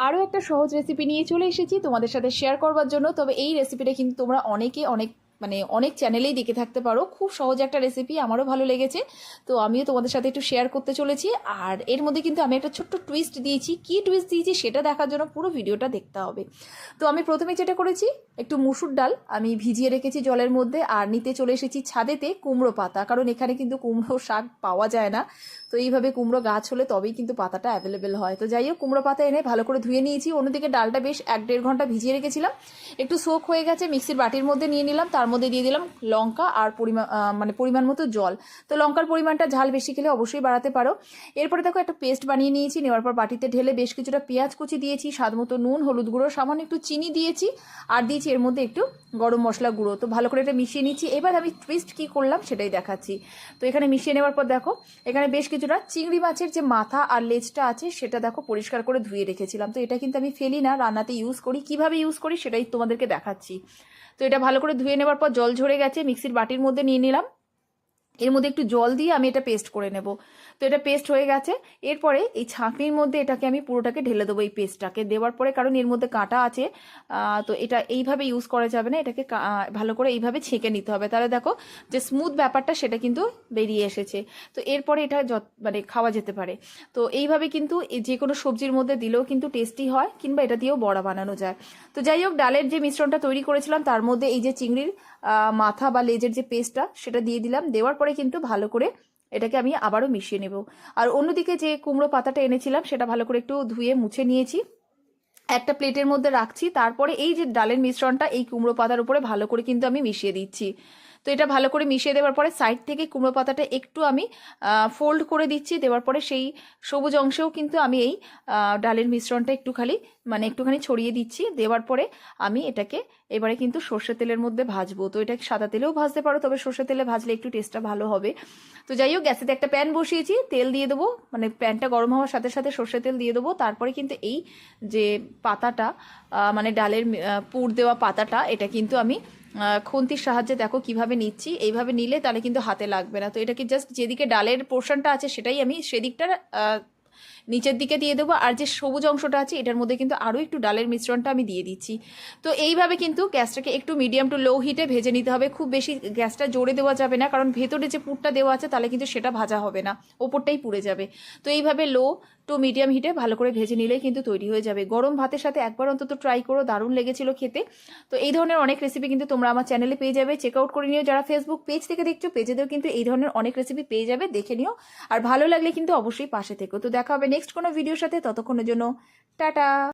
আরও একটা সহজ রেসিপি নিয়ে চলে এসেছি তোমাদের সাথে শেয়ার করবার জন্য। তবে এই রেসিপিটা কিন্তু তোমরা অনেকে অনেক মানে অনেক চ্যানেলেই দেখে থাকতে পারো। খুব সহজ একটা রেসিপি আমারও ভালো লেগেছে। তো আমিও তোমাদের সাথে একটু শেয়ার করতে চলেছি। আর এর মধ্যে কিন্তু আমি একটা ছোট্ট টুইস্ট দিয়েছি। কী টুইস্ট দিয়েছি সেটা দেখার জন্য পুরো ভিডিওটা দেখতে হবে। তো আমি প্রথমে যেটা করেছি, একটু মুসুর ডাল আমি ভিজিয়ে রেখেছি জলের মধ্যে আর নিতে চলে এসেছি ছাদেতে কুমড়ো পাতা। কারণ এখানে কিন্তু কুমড়ো শাক পাওয়া যায় না। তো এইভাবে কুমড়ো গাছ হলে তবেই কিন্তু পাতাটা অ্যাভেলেবেল হয়। তো যাই হোক, কুমড়ো পাতা এনে ভালো করে ধুয়ে নিয়েছি। অন্যদিকে ডালটা বেশ এক দেড় ঘণ্টা ভিজিয়ে রেখেছিলাম। একটু সোক হয়ে গেছে মিক্সির বাটির মধ্যে নিয়ে নিলাম। তার মধ্যে দিয়ে দিলাম লঙ্কা আর পরিমাণ মানে পরিমাণ মতো জল। তো লঙ্কার পরিমাণটা ঝাল বেশি খেলে অবশ্যই বাড়াতে পারো। এরপরে দেখো একটা পেস্ট বানিয়ে নিয়েছি, নেওয়ার পর বাটিতে ঢেলে বেশ কিছুটা পেঁয়াজ কুচি দিয়েছি, স্বাদ মতো নুন, হলুদ গুঁড়ো, সামান্য একটু চিনি দিয়েছি আর দিয়েছি এর মধ্যে একটু গরম মশলা গুঁড়ো। তো ভালো করে এটা মিশিয়ে নিচ্ছি। এবার আমি টুইস্ট কী করলাম সেটাই দেখাচ্ছি। তো এখানে মিশিয়ে নেওয়ার পর দেখো, এখানে বেশ কিছুটা চিংড়ি মাছের যে মাথা আর লেজটা আছে সেটা দেখো পরিষ্কার করে ধুয়ে রেখেছিলাম। তো এটা কিন্তু আমি ফেলি না, রান্নাতে ইউজ করি। কীভাবে ইউজ করি সেটাই তোমাদেরকে দেখাচ্ছি। তো এটা ভালো করে ধুয়ে নেওয়ার পর জল ঝরে গেছে মিক্সির বাটির মধ্যে নিয়ে নিলাম। এর মধ্যে একটু জল দিয়ে আমি এটা পেস্ট করে নেব। তো এটা পেস্ট হয়ে গেছে। এরপরে এই ছাঁকনির মধ্যে এটাকে আমি পুরোটাকে ঢেলে দেবো এই পেস্টটাকে দেওয়ার পরে কারণ এর মধ্যে কাঁটা আছে তো এটা এইভাবে ইউজ করা যাবে না। এটাকে ভালো করে এইভাবে ছেঁকে নিতে হবে। তাহলে দেখো যে স্মুথ ব্যাপারটা সেটা কিন্তু বেরিয়ে এসেছে। তো এরপরে এটা মানে খাওয়া যেতে পারে। তো এইভাবে কিন্তু যে কোনো সবজির মধ্যে দিলেও কিন্তু টেস্টি হয় কিংবা এটা দিয়েও বড়া বানানো যায়। তো যাই হোক, ডালের যে মিশ্রণটা তৈরি করেছিলাম, তার মধ্যে এই যে চিংড়ির মাথা বা লেজের যে পেস্টটা সেটা দিয়ে দিলাম। দেওয়ার পরে কিন্তু ভালো করে এটাকে আমি আবারও মিশিয়ে নেব। আর অন্যদিকে যে কুমড়ো পাতাটা এনেছিলাম, সেটা ভালো করে একটু ধুয়ে মুছে নিয়েছি। একটা প্লেটের মধ্যে রাখছি, তারপরে এই যে ডালের মিশ্রণটা এই কুমড়ো পাতার উপরে ভালো করে কিন্তু আমি মিশিয়ে দিচ্ছি। তো এটা ভালো করে মিশিয়ে দেওয়ার পরে সাইড থেকে কুমড়ো পাতাটা একটু আমি ফোল্ড করে দিচ্ছি। দেওয়ার পরে সেই সবুজ অংশেও কিন্তু আমি এই ডালের মিশ্রণটা একটু খালি মানে একটুখানি ছড়িয়ে দিচ্ছি। দেওয়ার পরে আমি এটাকে এবারে কিন্তু সর্ষে তেলের মধ্যে ভাজবো। তো এটাকে সাদা তেলেও ভাজতে পারো, তবে সর্ষে তেলে ভাজলে একটু টেস্টটা ভালো হবে। তো যাই হোক, গ্যাসেতে একটা প্যান বসিয়েছি, তেল দিয়ে দেবো। মানে প্যানটা গরম হওয়ার সাথে সাথে সর্ষে তেল দিয়ে দেবো। তারপরে কিন্তু এই যে পাতাটা মানে ডালের পুর দেওয়া পাতাটা, এটা কিন্তু আমি খুন্তির সাহায্যে দেখো কীভাবে নিচ্ছি। এইভাবে নিলে তাহলে কিন্তু হাতে লাগবে না। তো এটাকে জাস্ট যেদিকে ডালের পোর্শনটা আছে সেটাই আমি সেদিকটা নিচের দিকে দিয়ে দেবো, আর যে সবুজ অংশটা আছে, এটার মধ্যে কিন্তু আরও একটু ডালের মিশ্রণটা আমি দিয়ে দিচ্ছি। তো এইভাবে কিন্তু গ্যাসটাকে একটু মিডিয়াম টু লো হিটে ভেজে নিতে হবে। খুব বেশি গ্যাসটা জোরে দেওয়া যাবে না, কারণ ভেতরে যে পুরটা দেওয়া আছে, তাহলে কিন্তু সেটা ভাজা হবে না, ওপরটাই পুড়ে যাবে। তো এইভাবে লো টু মিডিয়াম হিটে ভালো করে ভেজে নিলেই কিন্তু তৈরি হয়ে যাবে। গরম ভাতের সাথে একবার অন্তত ট্রাই করো, দারুণ লেগেছিল খেতে। তো এই ধরনের অনেক রেসিপি কিন্তু তোমরা আমার চ্যানেলে পেয়ে যাবে চেক আউট করে নিও। যারা ফেসবুক পেজ থেকে দেখছ পেজেতেও কিন্তু এই ধরনের অনেক রেসিপি পেয়ে যাবে, দেখে নিও। আর ভালো লাগলে কিন্তু অবশ্যই পাশে থেকো। তো দেখা হবে নেক্সট কোনো ভিডিওর সাথে। ততক্ষণের জন্য টাটা।